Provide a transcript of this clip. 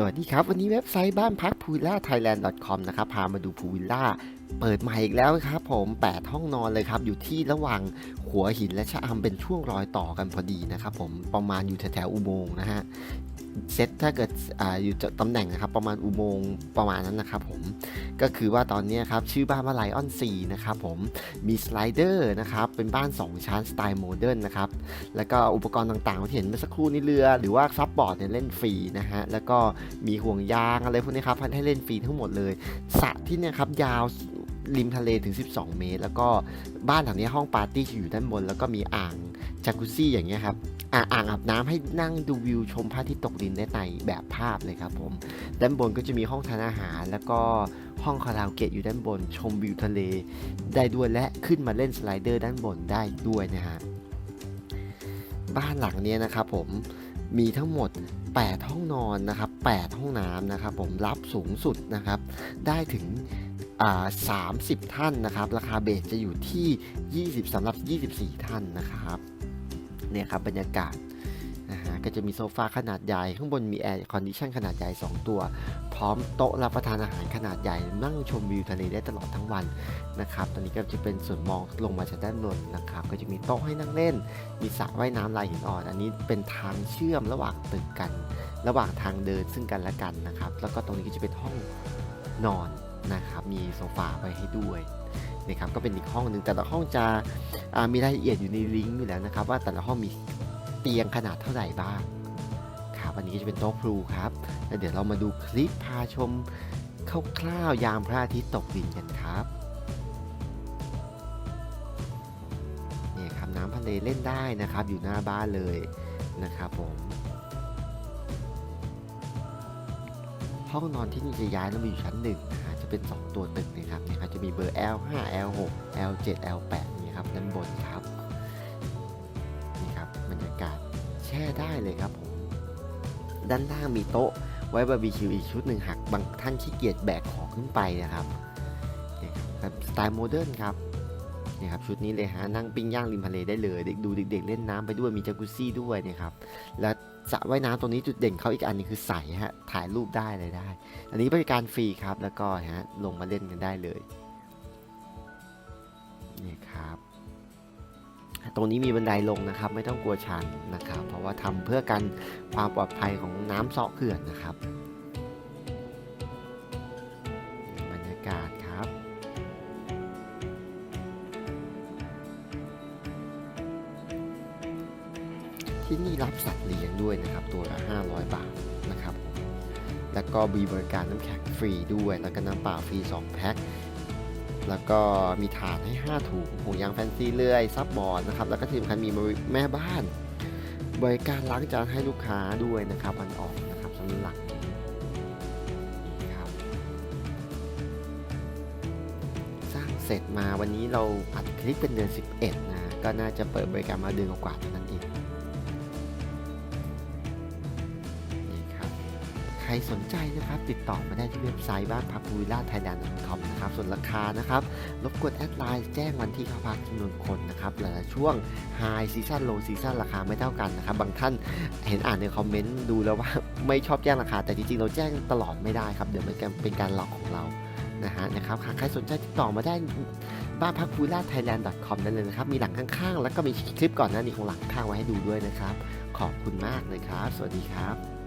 สวัสดีครับ วันนี้เว็บไซต์บ้านพักพูล่าไทยแลนด์ com นะครับ พามาดูพูวิลล่า เปิดใหม่อีกแล้วครับผม 8 ห้องนอนเลยครับ อยู่ที่ระหว่างหัวหินและชะอำเป็นช่วงรอยต่อกันพอดีนะครับผมประมาณอยู่แถวๆอุโมงค์นะฮะเซตถ้าเกิดออยู่ตำแหน่งนะครับประมาณอุโมงค์ประมาณนั้นนะครับผมก็คือว่าตอนนี้ครับชื่อบ้านว่าไลออนซีนะครับผมมีสไลเดอร์นะครับเป็นบ้าน 2 ชั้นสไตล์โมเดิร์นนะครับแล้วก็อุปกรณ์ต่างๆที่เห็นเมื่อสักครู่นี้เรือ หรือว่าซับบอร์ดเนี่ยเล่นฟรีนะฮะแล้วก็มีห่วงยางอะไรพวกนี้ครับให้เล่นฟรีทั้งหมดเลยสระที่เนี่ยครับยาว ริมทะเลถึง 12 เมตร แล้วก็บ้านหลังนี้ห้องปาร์ตี้อยู่ด้านบน แล้วก็มีอ่างจากุซี่อย่างเงี้ยครับอ่าอ่างอาบน้ำให้นั่งดูวิวชมพระอาทิตย์ตกดินได้ในแบบภาพเลยครับผมด้านบนก็จะมีห้องทานอาหาร แล้วก็ห้องคาราโอเกะอยู่ด้านบน ชมวิวทะเลได้ด้วยและขึ้นมาเล่นสไลเดอร์ด้านบนได้ด้วยนะฮะบ้านหลังเนี้ยนะครับผมมีทั้งหมด 8 ห้องนอนนะครับ 8 ห้องน้ำนะครับผมรับสูงสุดนะครับ ได้ถึง 30 ท่านนะครับ ราคาเบสจะอยู่ที่ 20สำหรับ 24 ท่านนะครับเนี่ยครับบรรยากาศนะฮะก็จะมีโซฟาขนาดใหญ่ ข้างบนมีแอร์คอนดิชันขนาดใหญ่ 2 ตัว พร้อมโต๊ะรับประทานอาหารขนาดใหญ่ นั่งชมวิวทะเลได้ตลอดทั้งวันนะครับ ตอนนี้ก็จะเป็นส่วนมองลงมาจากด้านบนนะครับ ก็จะมีโต๊ะให้นั่งเล่น มีสระว่ายน้ำลายหินอ่อน อันนี้เป็นทางเชื่อมระหว่างตึกกัน ระหว่างทางเดินซึ่งกันและกันนะครับ แล้วก็ตรงนี้ก็จะเป็นห้องนอน นะครับมีโซฟาไว้ให้ด้วยนะครับก็เป็นอีกห้องหนึ่งแต่ละห้องจะมีรายละเอียดอยู่ในลิงก์อยู่แล้วนะครับ ว่าแต่ละห้องมีเตียงขนาดเท่าไหร่บ้างครับอันนี้ก็จะเป็นโต๊ะพลูครับแล้วเดี๋ยวเรามาดูคลิปพาชมคร่าวๆยามพระอาทิตย์ตกดินกันครับนี่ครับน้ำทะเลเล่นได้นะครับ อยู่หน้าบ้านเลยนะครับผมห้องนอนที่นี่จะย้ายแล้วมาอยู่ชั้นหนึ่งนะฮะ เป็น 2 ตัวตึกนะครับเนี่ยครับจะมีเบอร์ L5 L6 L7 L8 นี่ครับด้านบนครับนี่ครับบรรยากาศแช่ได้เลยครับผมด้านล่างมีโต๊ะไว้บาร์บีคิวอีกชุดหนึ่งหากบางท่านขี้เกียจแบกของขึ้นไปนะครับนี่ครับสไตล์โมเดิร์นครับ นี่ครับชุดนี้เลยฮะนั่งปิ้งย่างริมทะเลได้เลย เด็กดูเด็ก ๆ เล่นน้ำไปด้วยมีจากุซซี่ด้วยนี่ครับแล้วสระว่ายน้ำตรงนี้จุดเด่นเขาอีกอันนึงคือใสฮะถ่ายรูปได้เลยได้ อันนี้บริการฟรีครับแล้วก็ฮะลงมาเล่นกันได้เลยนี่ครับตรงนี้มีบันไดลงนะครับ ไม่ต้องกลัวชันนะครับ เพราะว่าทำเพื่อกันความปลอดภัยของน้ำเซาะเขื่อนนะครับ ที่นี่รับสัตว์เลี้ยงด้วยนะครับ ตัวละ 500 บาทนะครับ แล้วก็มีบริการน้ำแข็งฟรีด้วย แล้วก็น้ำเปล่าฟรี 2 แพ็ค แล้วก็มีถาดให้ 5 ถุงห่วงยางแฟนซีเลื่อย ซับบอร์ดนะครับ แล้วก็ที่สำคัญมีแม่บ้าน บริการล้างจานให้ลูกค้าด้วยนะครับวันออกนะครับสำหรับนี่ครับสร้างเสร็จมาวันนี้เราอัดคลิปเป็นเดือน 11 นะ ก็น่าจะเปิดบริการมาเดือนกว่าเท่านั้นเอง รสนใจนะครับติดต่อมาได้ที่เว็บไซต์บ้านพักวิลล่าไทยแลนด์ .com นะครับส่วนราคานะครับรบกวนแอดไลน์แจ้งวันที่เข้าพักจำนวนคนนะครับแต่ละช่วง High Season Low Season ราคาไม่เท่ากันนะครับบางท่านเห็นอ่านในคอมเมนต์ดูแล้วว่าไม่ชอบแจ้งราคา แต่จริงๆเราแจ้งตลอดไม่ได้ครับเดี๋ยวมันเป็นการหลอกของเรานะฮะนะครับใครสนใจติดต่อมาได้บ้านพักพูล่า thailand com นั่นเลยนะครับ มีหลังข้างๆ แล้วก็มีคลิปก่อนหน้านี้ของหลังข้างไว้ให้ดูด้วยนะครับ ขอบคุณมากเลยครับ สวัสดีครับ